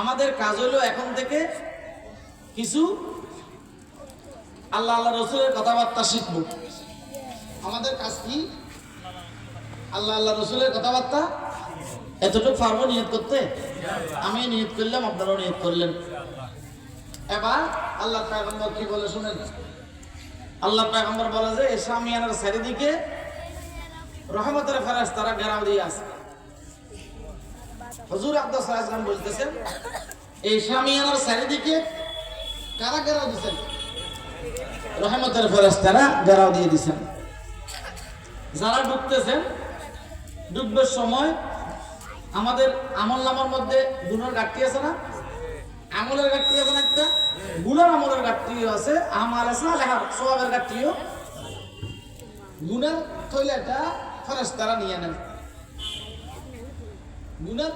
আমাদের কাজ হলো এখন থেকে কিছু আল্লাহ আল্লাহ রসুলের কথাবার্তা শিখব। আমাদের কাজ কি? আল্লাহ আল্লাহ রসুলের কথাবার্তা? এতটুকু পারব নিয়ত করতে? আমি নিয়ত করলাম, আপনারাও নিয়ত করলেন। এবার আল্লাহ পেগম্বর কি বলে শুনেন? আল্লাহ পেগম্বর বলে যে ইসলামিয়ানের চারিদিকে রহমতের ফেরাস তারা ঘেরাও দিয়ে আছে। হজুর আব্দুল সালাম বলতেছেন, এই শামিয়ানার চারিদিকে কারা ঘেরাও দিচ্ছেন রহমতের ফেরাস তারা দিয়ে দিচ্ছেন যারা ডুবতেছেন ডুববার সময় আমাদের আমল নামার মধ্যে গুণের ঘাটতি আছে না? আমলের ঘাটতি আছে না একটা? গুণের আমলের ঘাটতিও আছে আমার আছে লেখার সবাবের ঘাটতিও। গুণের থইলাটা ফেরাস তারা নিয়ে নেন। গুণের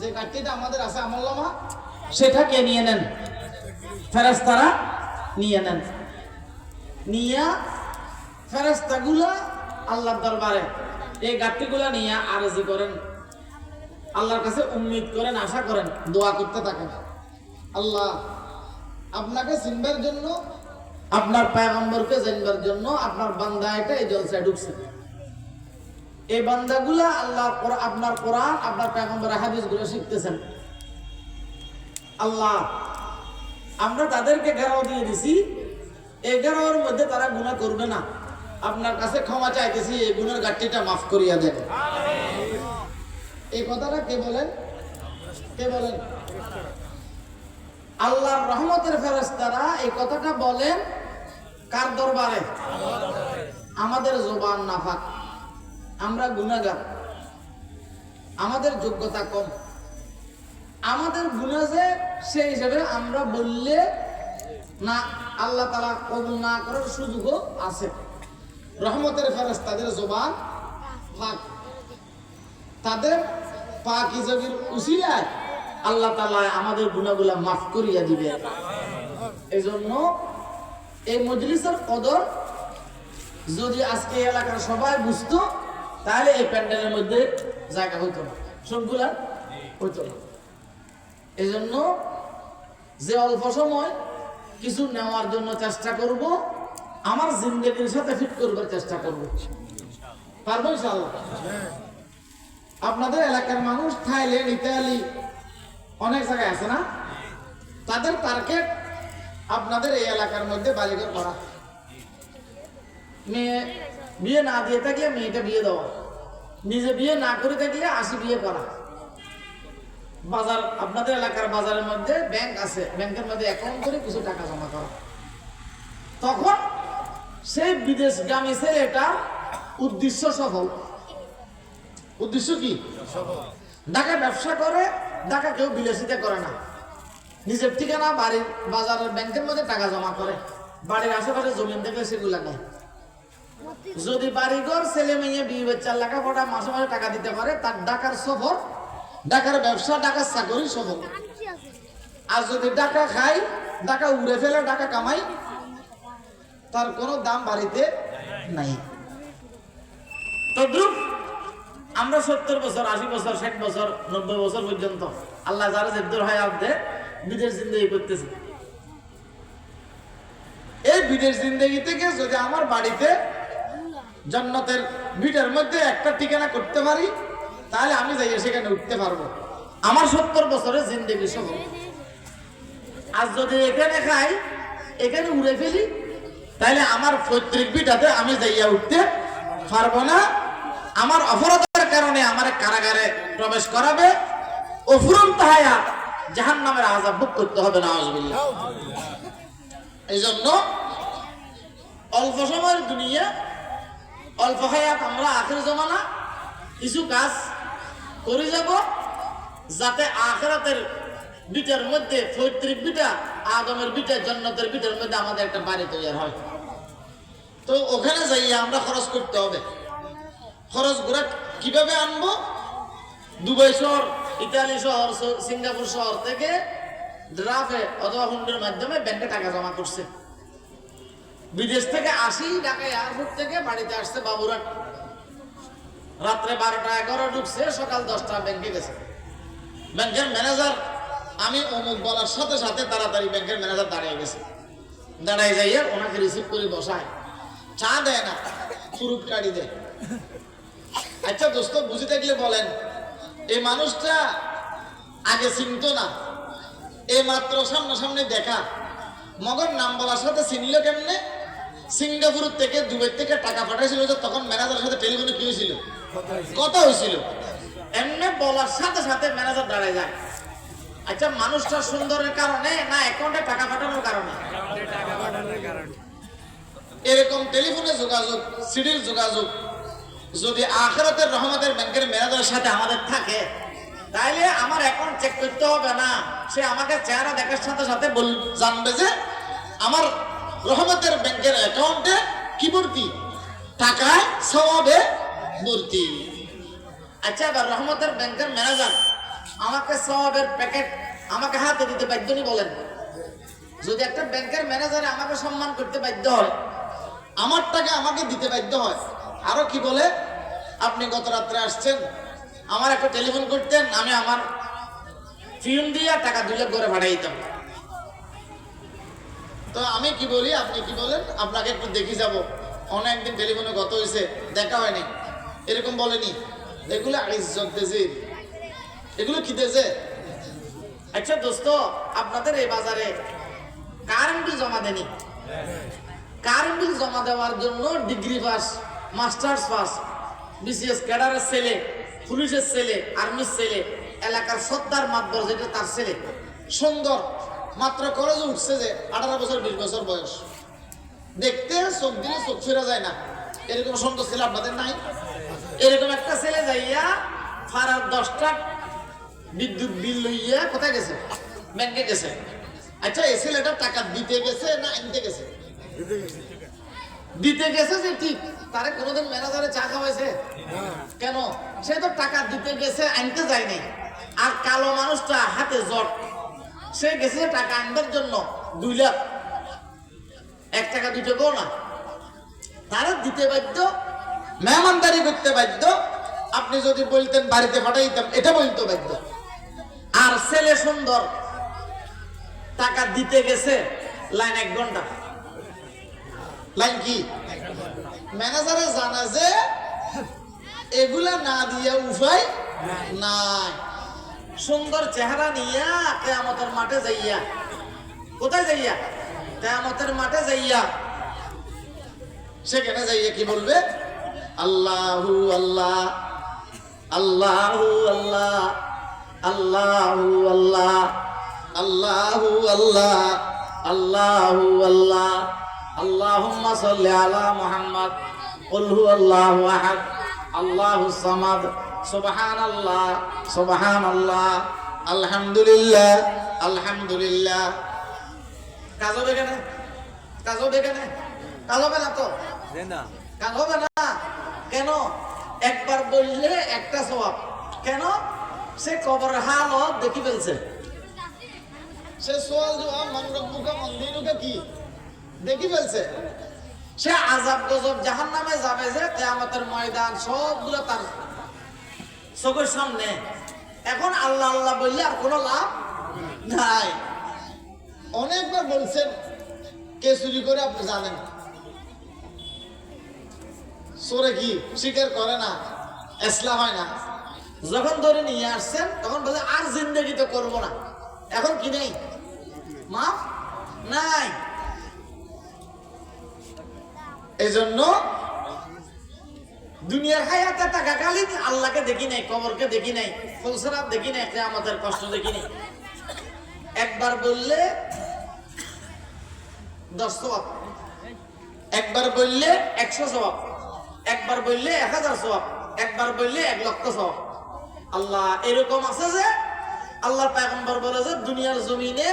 যে ঘাটতিটা আমাদের আছে আমল নামা সেটাকে নিয়ে নেন? ফেরাস্তারা নিয়ে নেন। নিয়ে ফেরাস্তাগুলা আল্লাহর দরবারে। এই ঘাটতিগুলা নিয়ে আরজি করেন। আল্লাহর কাছে উম্মিদ করেন, আশা করেন, দোয়া করতে থাকেন। আল্লাহ আপনাকে চিনবার জন্য, আপনার পায়গম্বরকে জানবার জন্য আপনার বান্দা এটা এই জলসায় ঢুকছে। এই বান্দাগুলা আল্লাহ আপনার কোরআন, আপনার পায়গম্বর হাদিসগুলো শিখতেছেন। আল্লাহ, আমরা তাদেরকে ঘেরাও দিয়ে দিছি ঘেরাওয়ের মধ্যে তারা গুণা করবে না। আপনার কাছে ক্ষমা চাইতেছি, এই গুণের ঘাটতিটা মাফ করিয়া দেন। এই কথাটা কে বলেন? কে বলেন? আল্লাহর রহমতের ফেরেশতারা এই কথাটা বলেন কার দরবারে? আমাদের জবান নাফাক। আমরা গুণাগার। আমাদের যোগ্যতা কম। আমাদের গুণা যে সেই হিসাবে আমরা বললে না, আল্লাহ তালা কবুল না করার সুযোগও আছে। রহমতের ফেরেস তাদের জবান ফাঁক তাদের পাক হিসাবের উসিলায় আল্লাহ তালা আমাদের গুণাগুলা মাফ করিয়া দিবে। এই জন্য এই মজলিসের কদর যদি আজকে এলাকার সবাই বুঝতো তাহলে এই প্যান্ডেলের মধ্যে জায়গা হইতো না। সবগুলা হইতো না। এই জন্য যে অল্প সময় কিছু নেওয়ার জন্য চেষ্টা করব, আমার জিন্দগির সাথে ফিট করবার চেষ্টা করব। পারব আপনাদের এলাকার মানুষ থাইল্যান্ড, ইতালি, অনেক জায়গায় আছে না? তাদের টার্গেট আপনাদের এই এলাকার মধ্যে বাড়িঘর করা। মেয়ে বিয়ে না দিয়ে থাকলে মেয়েটা বিয়ে দেওয়া নিজে বিয়ে না করে থাকলে আসি বিয়ে করা। বাজার আপনাদের এলাকার বাজারের মধ্যে ব্যাংক আছে। ব্যাংকের মধ্যে অ্যাকাউন্ট করে কিছু টাকা জমা করা। তখন সেই বিদেশগামী ছেলেটা উদ্দেশ্য সফল। উদ্দেশ্য কি? ঢাকা ব্যবসা করে ঢাকা কেউ বিলাসিতা করে না। নিজের ঠিকানা বাড়ির বাজারের ব্যাংকের মধ্যে টাকা জমা করে। বাড়ির আশেপাশে জমিন দেখলে সেগুলো নেয় যদি বাড়িঘর ছেলে মেয়ে, বিয়ে বাচ্চার লেখাপড়া, মাসে মাসে টাকা দিতে পারে, তার ঢাকার সফর ঢাকার ব্যবসা ঢাকার চাকরি সফর। আর যদি ডাকা খাই ডাকা উড়ে ফেলে টাকা কামাই তার কোনো দাম বাড়িতে নাই। তদ্রুপ, আমরা সত্তর বছর, আশি বছর, ষাট বছর, নব্বই বছর পর্যন্ত আল্লাহ যারা জেদ্দুর হয় আপদে বিদেশ জিন্দগি করতেছে। এই বিদেশ জিন্দগি থেকে যদি আমার বাড়িতে জন্নতের ভিটের মধ্যে একটা ঠিকানা করতে পারি, তাহলে আমি যাই সেখানে উঠতে পারব। আমার সত্তর বছরের জিন্দগি সহ। আর যদি এখানে খাই, এখানে উড়ে ফেলি, তাহলে আমার পৈতৃক বিটাতে আমি যাইয়া উঠতে পারব না। আমার অপরাধের কারণে আমার কারাগারে প্রবেশ করাবে। অফুরন তাহায়া জাহান নামের আজাব ভোগ করতে হবে না এই জন্য অল্প সময়ের দুনিয়া অল্প হায়াত আমরা আখের জমানা কিছু কাজ করে যাব যাতে আখেরাতের বিটার মধ্যে, পৈতৃক বিটা, আদমের বিটা, জন্নতের বিটার মধ্যে আমাদের একটা বাড়ি তৈরি হয়। তো ওখানে যাইয়া আমরা খরচ করতে হবে। খরচগুলা কীভাবে আনব? দুবাই শহর, ইতালি শহর সিঙ্গাপুর শহর থেকে ড্রাফে অথবা হুন্ডের মাধ্যমে ব্যাংকে টাকা জমা করছে। বিদেশ থেকে আসি ঢাকা এয়ারপোর্ট থেকে বাড়িতে আসছে বাবুরা। রাত্রে বারোটা এগারো ঢুকছে, সকাল দশটা ব্যাংকে গেছে। ব্যাংকের ম্যানেজার আমি অমুক বলার সাথে সাথে তাড়াতাড়ি ব্যাংকের ম্যানেজার দাঁড়িয়ে গেছে। দাঁড়ায় যাইয়া ওনাকে রিসিভ করে বসায়। চা দেয় না ফুরুট কাড়ি দেয়। আচ্ছা দোস্ত, বুঝে থাকলে বলেন, এই মানুষটা আগে চিনত না, এই মাত্র সামনাসামনি দেখা। মগর নাম বলার সাথে চিনল কেমনে? সিঙ্গাপুর থেকে দুবাই থেকে টাকা পাঠাইছিল তখন ম্যানেজারের সাথে টেলিফোনে কি হয়েছিল? কথা হয়েছিল। এমনি বলার সাথে সাথে ম্যানেজার দাঁড়ায় যায়। আচ্ছা মানুষটা সুন্দরের কারণে না অ্যাকাউন্টে টাকা পাঠানোর কারণে? এরকম টেলিফোনে যোগাযোগ, সিডির যোগাযোগ, যদি আখরাতের রহমতের ব্যাংকের ম্যানেজারের সাথে আমাদের থাকে, তাইলে আমার অ্যাকাউন্ট চেক করতে হবে না। সে আমাকে চেহারা দেখার সাথে সাথে জানবে যে আমার রহমতের ব্যাংকের অ্যাকাউন্টে কি ভর্তি? টাকায় সবাবে ভর্তি। আচ্ছা এবার রহমতের ব্যাংকের ম্যানেজার আমাকে সবাবের প্যাকেট আমাকে হাতে দিতে বাধ্য নি বলেন। যদি একটা ব্যাংকের ম্যানেজারে আমাকে সম্মান করতে বাধ্য হয়, আমার টাকা আমাকে দিতে বাধ্য হয়, আরও কি বলে? আপনি গত রাত্রে আসছেন, আমার একটা টেলিফোন করতেন, আমি আমার ফিউন দিয়ে টাকা দুই করে ভাড়াই দিতাম তো আমি কি বলি, আপনি কি বলেন? আপনাকে একটু দেখি যাব। অনেকদিন টেলিফোনে গত হয়েছে, দেখা হয়নি। এরকম বলেনি। এগুলো ইজ্জত দেশে এগুলো কি দেশে আচ্ছা দোস্ত, আপনাদের এই বাজারে কারেন্ট বিল জমা দেনি কারেন্ট বিল জমা দেওয়ার জন্য degree pass masters pass BCS ক্যাডারের ছেলে, পুলিশের ছেলে আর্মির ছেলে, এলাকার সত্তার মাতবর যেটা তার ছেলে। সুন্দর। মাত্র কলেজে উঠছে যে আঠারো বছর, বিশ বছর বয়স। দেখতে চোখ দিলে চোখ ফেরা যায় না। এরকম সুন্দর ছেলে আপনাদের নাই? এরকম একটা ছেলে যাইয়া ফারার দশটা বিদ্যুৎ বিল লইয়া কোথায় গেছে? ব্যাংকে গেছে। আচ্ছা এই ছেলেটা টাকা দিতে গেছে না আনতে গেছে? দিতে গেছে যে ঠিক, তারে কোনোদিন ম্যানেজারে চা খাওয়াইছে? কেন? সে তো টাকা দিতে গেছে, আনতে যায়নি। আর কালো মানুষটা হাতে জট। সে গেছে টাকা আনবার জন্য, দুই লাখ। এক টাকা দুই টাকাও না। তারা দিতে বাধ্য, মেহমানদারি করতে বাধ্য, আপনি যদি বলতেন বাড়িতে পাঠাইতাম এটা বলতে বাধ্য। আর ছেলে সুন্দর, টাকা দিতে গেছে, লাইন এক ঘণ্টা। লাইন কি? ম্যানেজারে জানা যে, এগুলা না দিয়া উপায় নাই। সুন্দর চেহারা নিয়া কেয়ামতের মাঠে যাইয়া। কোথায় যাইয়া? কেয়ামতের মাঠে যাইয়া। সেখানে যাইয়া কি বলবে? আল্লাহ আল্লাহ, আল্লাহু আল্লাহ আল্লাহু আল্লাহ আল্লাহু আল্লাহ আল্লাহ আল্লাহ। আল্লাহ সাল্লি আলা আল্লাহ আল্লাহ হু আল্লাহ সামাদ। সোবাহান আল্লাহ আলহামদুলিল্লাহ আলহামদুলিল্লাহ। কাজ কেন কাজ কেন কাজ না তো? কাজ হবে না? কেন? একবার বললে একটা স্বভাব। কেন? সে কবর হালত দেখি ফেলছে। সে সোয়াল জবাব মানরব্বুকা মন্দিরুকে কি? দেখি ফেলছে। সে আজাব গজব জাহান নামে যাবে যে কেয়ামতের ময়দান সবগুলো তার চোখের সামনে। এখন আল্লাহ আল্লাহ বললে আর কোনো লাভ নাই। অনেকবার বলছেন, কে চুরি করে আপনি জানেন? সরে কি স্বীকার করে না? এসলা হয় না। যখন ধরে নিয়ে আসছেন, তখন বলে, আর জিন্দগি তো করব না। এখন কি নেই? মাফ? নাই। এজন্য দুনিয়ার হায়াতে টাকা কালীন আল্লাহকে দেখি নাই, কবরকে দেখি নাই, ফুলসরাত দেখি নাই আমাদের কষ্ট দেখি নাই। একবার বললে, দশ সবাব একবার বললে একশো সবাব একবার বললে এক হাজার সবাব একবার বললে এক লক্ষ সবাব আল্লাহ এরকম আছে যে আল্লাহ পায়গম্বর বলে যে, দুনিয়ার জমিনে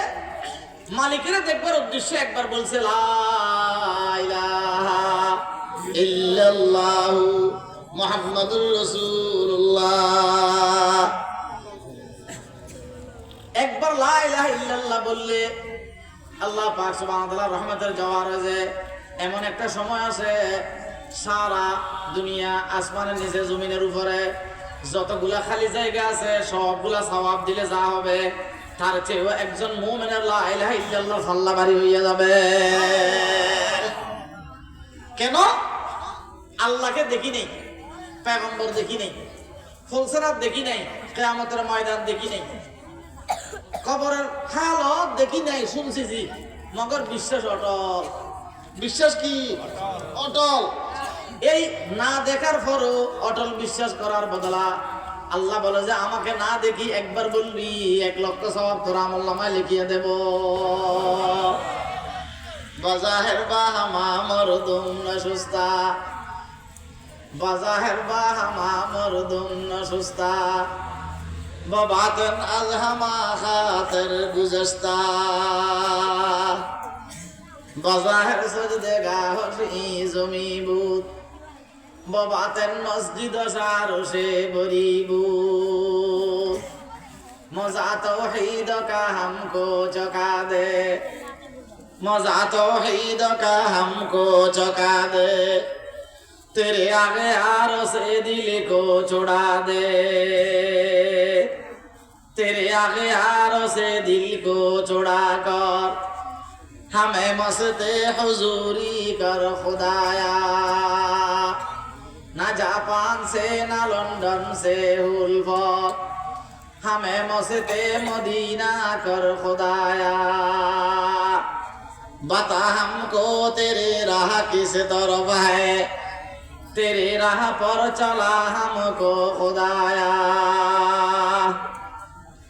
মালিকেরা দেখবার উদ্দেশ্যে একবার বলছে, লা ইলাহা ইল্লাল্লাহু মুহাম্মাদুর রাসূলুল্লাহ। একবার লা ইলাহা ইল্লাল্লাহ বললে, আল্লাহ পাক রহমতের জওয়ার যে এমন একটা সময় আছে, সারা দুনিয়া আসমানের নিচে জমিনের উপরে যতগুলা খালি জায়গা আছে, সবগুলা সওয়াব দিলে যা হবে, তার চেয়েও একজন মুমিনের লা ইলাহা বাড়ি হইয়া যাবে। কেন? আল্লাহকে দেখি নেই। পেগম্বর দেখি নাই ফুলসরাত দেখি নাই, কেয়ামতের ময়দান দেখি নাই, কবরের হালত দেখি নাই, শুনছি জি, মগর বিশ্বাস অটল। বিশ্বাস কি? অটল। এই না দেখার পরও অটল বিশ্বাস করার বদলা। আল্লাহ বলে যে, আমাকে না দেখি একবার বলবি এক লক্ষ সব তোর আমল্লামায় লিখিয়ে দেব। বাজাহের বা হামা মরদুম না সুস্তা বাজাহের বাহামা মরদন্য সুস্থা। বাবাতন আলহামা হাতের গুজস্তা। বাজাহের সজদে গাহর ইজমি বুত। বাবাতন মসজিদ সারসে বরিবুত মজা তো হৃদ কাহাম কো দে। মজা তো হৃদ কাহাম কো চকা দে। तेरे आगे यारों से दिल को छुड़ा दे। तेरे आगे यारों से दिल को छुड़ा कर। हमें मस्ते हुजूरी कर खुदाया। ना जापान से, ना लंदन से हुल्फा। हमें मस्ते मदीना कर खुदाया। बता हमको तेरे राह किस तरफ़ है? तेरे राह पर चला हमको खुदाया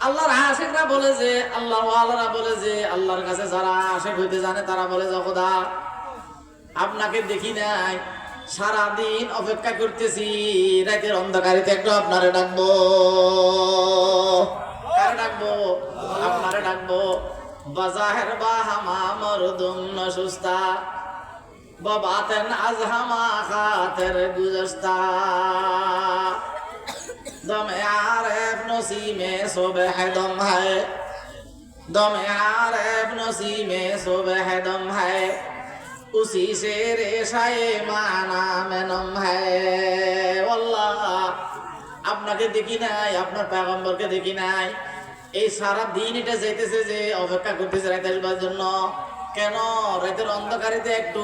আল্লাহর আশেকরা বলে যে আল্লাহ ওয়ালারা বলে যে আল্লাহর কাছে যারা আশেক হইতে জানে তারা বলে যে খোদা আপনাকে দেখি নাই সারা দিন অপেক্ষা করতেছি রাতের অন্ধকারিতে একটু আপনারে ডাকবো কারে ডাকবো আপনারে ডাকবো বাজাহের বা হামা মরদুম নসুস্তা بباتن از همه خاطر گذشتا دم عارف نسیم صبح دم ہے دم عارف نسیم صبح دم ہے اسی سے ریشائے مانا میں نم ہے واللہ আপনাকে দেখি নাই আপনার পাগম্বরকে দেখি নাই এই সারা দিন এটা যেতেছে যে অপেক্ষা করতেছে রাইতে আসবার জন্য কেন রাতের অন্ধকারিতে একটু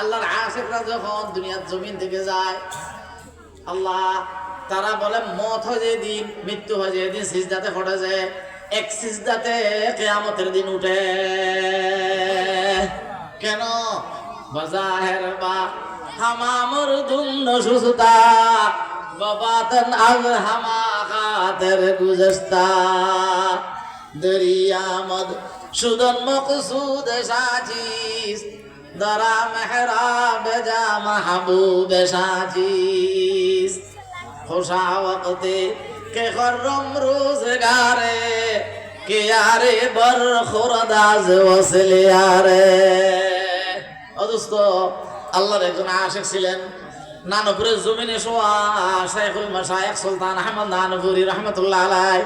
আল্লাহর আশেকরা যখন দুনিয়ার জমিন থেকে যায়, আল্লাহ তারা বলে, মত হয় যেদিন মৃত্যু হয় যেদিন সিজদাতে ফটে যায় এক সিজদাতে কেয়ামতের দিন উঠে। কেন? বাজাহের বা হামামর দুন্ন সুসুতা, বাবাতন আগ হামা খাতের গুজস্তা। দরিয়ামদ সুদন মকসুদ সাজিস দরা মেহরাব যা মাহবুব সাজিস। খোসা ওয়াক্তে কে খরম রোজগারে, কে আরে বর খোরদাজ ওসলে আরে অদস্ত আল্লাহর একজন আশেক ছিলেন, নানপুরের জমিনে শোয়া শাইখুল মাশায়েখ সুলতান আহমদ নানপুরি রহমতুল্লাহ আলাই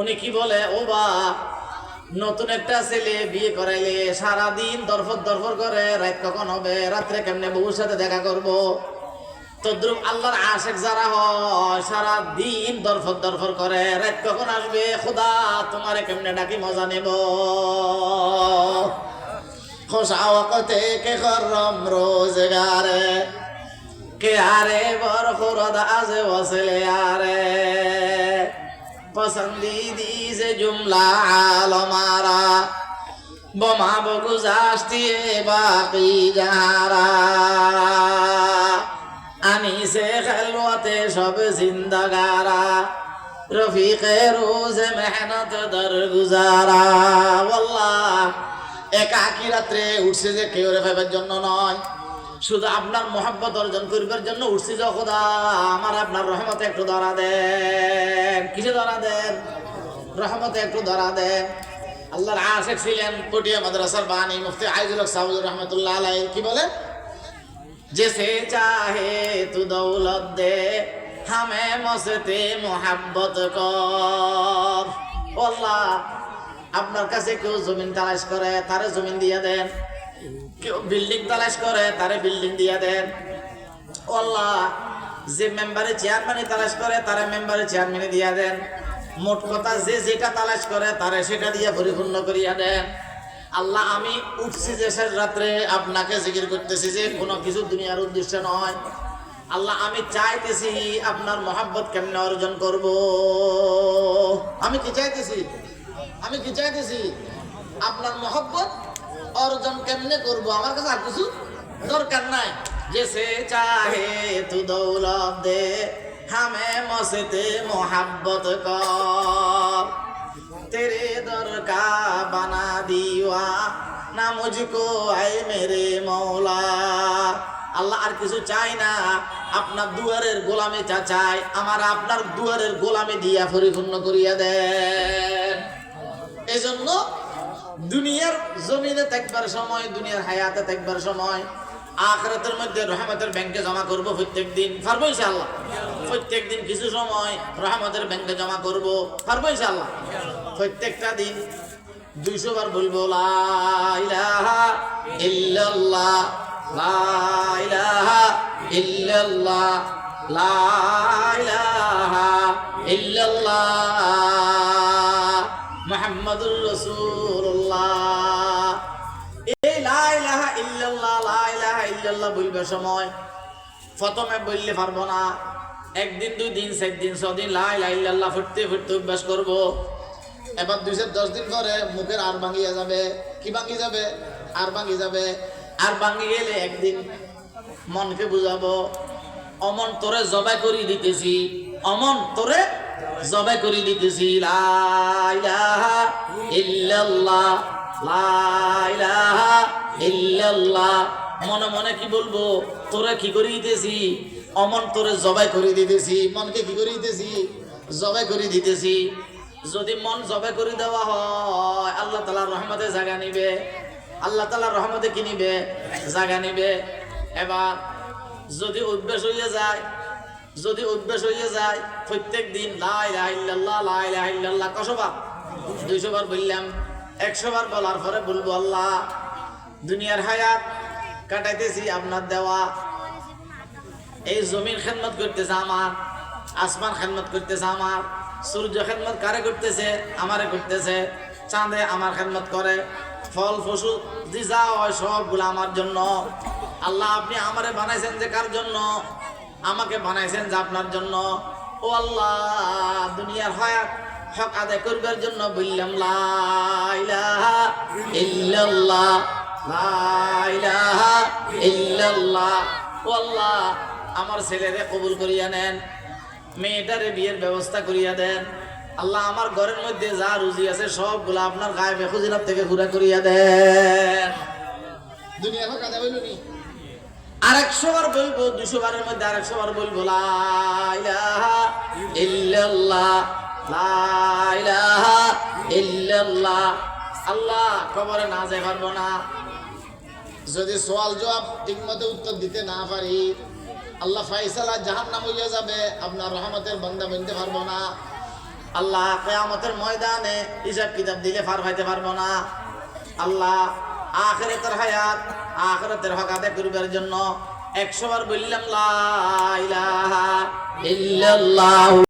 উনি কি বলে, ও বা নতুন একটা ছেলে বিয়ে করাইলে সারা দিন দরফর দরফর করে, রাত কখন হবে, রাত্রে কেমনে বউর সাথে দেখা করব? তদ্রুপ আল্লাহর আশেক যারা হয় সারা দিন দরফর দরফর করে, রাত কখন আসবে? খোদা তোমারে কেমনে ডাকি মজা নেব। খোসা ওয়াকতে কে খরম রোজগারে? কে আরে বর খোরদ আজে ওসলে আরে? પસંદીદી জুমলা જુમલા આલમારા બમા બગુઝાશતીએ બાકી જહારા આની સે ખલવતે সব જિંદગારા রফিকে রোজ মেহনত দর গুজারা বল্লা একাকি রাত্রে উঠছে যে কেউ রেখাবার জন্য নয়। শুধু আপনার মহাব্বত অর্জন করিবার জন্য উঠছি যখন আমার আপনার রহমতে একটু ধরা দেন। কিছু ধরা দেন? রহমতে একটু ধরা দেন। আল্লাহর আসে ছিলেন পটিয়া মাদ্রাসার বাণী মুফতি আইজুল সাহুদুর রহমতুল্লাহ আলাই কি বলে? জেসে চাহে তু দৌলত দে, হামে মসেতে মোহাব্বত কর। আপনার কাছে কেউ জমিন তালাশ করে, তারে জমিন দিয়ে দেন। কেউ বিল্ডিং তালাশ করে, তারে বিল্ডিং দিয়ে দেন। আল্লাহ, যে মেম্বারে চেয়ারম্যানে তালাশ করে, তারে মেম্বারে চেয়ারম্যানে দিয়ে দেন। মোট কথা, যে যেটা তালাশ করে, তারে সেটা দিয়ে পরিপূর্ণ করিয়া দেন। আল্লাহ, আমি উঠছি যে শেষ রাত্রে, আপনাকে জিকির করতেছি যে কোনো কিছু দুনিয়ার উদ্দেশ্য নয়। আল্লাহ, আমি চাইতেছি আপনার মহাব্বত কেমনে অর্জন করব? আমি কি চাইতেছি? আমি কি চাইতেছি? আপনার মহব্বত অর্জন কেমনে করব? আমার কাছে আর কিছু দরকার নাই। যে সে চাহে তু দৌলত দে, হামে মসেতে মোহাব্বত কর। তেরে দরকা বানা দিওয়া, না মুজকো আয় মেরে মৌলা আল্লাহ আর কিছু চাই না। আপনার দুয়ারের গোলামে চা চাই আমার আপনার দুয়ারের গোলামে দিয়া পরিপূর্ণ করিয়া দেন। এই জন্য দুনিয়ার জমিনে থাকবার সময়, দুনিয়ার হায়াতে থাকবার সময়, আখরাতের মধ্যে রহমতের ব্যাংকে জমা করব প্রত্যেক দিন পারব প্রত্যেক দিন কিছু সময় রহমতের ব্যাংকে জমা করব। পারব প্রত্যেকটা দিন দুইশো বার বলব, লা ইলাহা ইল্লাল্লাহ, লা ইলাহা ইল্লাল্লাহ, লা ইলাহা ইল্লাল্লাহ, মুহাম্মাদুর রাসূলুল্লাহ। ইল্লাল্লাহ বলবার সময়। প্রথমে বললে পারব না। একদিন দুই দিন চার দিন ছদিন, লা ইলাহা ইল্লাল্লাহ ফুটতে ফুটতে অভ্যাস করব। এবার দুইশো দশ দিন পরে মুখের আর ভাঙিয়া যাবে। কি ভাঙি যাবে? আর ভাঙি যাবে। আর ভাঙি গেলে একদিন মনকে বুঝাবো, অমন তোরে জবাই করি দিতেছি, অমন তোরে জবাই করি দিতেছি, লা ইলাহা ইল্লাল্লাহ, লা ইলাহা ইল্লাল্লাহ। মনে মনে কি বলব? তোরে কি করি দিতেছি অমন তোরে জবাই করে দিতেছি। মনকে কি করে দিতেছি জবাই করে দিতেছি। যদি মন জবে করে দেওয়া হয়, আল্লাহ তালার রহমতে জায়গা নিবে। আল্লাহ তালার রহমতে কি নিবে? জায়গা নিবে। এবার যদি অভ্যেস হয়ে যায়, যদি অভ্যেস হয়ে যায়, প্রত্যেক দিন লাই লাইল্লাহ লাই লাইল্লাহ কশবার দুইশো বার বললাম, একশো বার বলার পরে বলব, আল্লাহ, দুনিয়ার হায়াত কাটাইতেছি, আপনার দেওয়া। এই জমিন খেদমত করতেছে আমার, আসমান খেদমত করতেছে আমার, সূর্য খেদমত কারে করতেছে? আমারে করতেছে। চাঁদে আমার খেদমত করে। ফল, পশু, যে যা হয় সবগুলো আমার জন্য। আল্লাহ, আপনি আমারে বানাইছেন যে কার জন্য? আমাকে বানাইছেন যে আপনার জন্য। ও আল্লাহ, দুনিয়ার হায়াত হক আদায় করবার জন্য বললাম, লা ইল্লাল্লাহ। আল্লাহ আমার ছেলেরে কবুল করিয়া নেন মেয়েটারে বিয়ের ব্যবস্থা করিয়া দেন। আল্লাহ আমার ঘরের মধ্যে যা রুজি আছে সবগুলা আপনার গায়ে বেখুজিরাত থেকে ঘুরা করিয়া দেন। বার বলব দুশো বারের মধ্যে বার বলব আল্লাহ কবরে না যাই পারব না যদি সোয়াল জবাব ঠিক মতো উত্তর দিতে না পারি, আল্লাহ ফাইসালা জাহান নাম হইয়া যাবে, আপনার রহমতের বন্ধা বনতে পারব না। আল্লাহ কেয়ামতের ময়দানে হিসাব কিতাব দিলে পার পাইতে পারব না। আল্লাহ আখেরাতের হায়াত, আখেরাতের হক আদায় করবার জন্য একশো বার বললাম, লা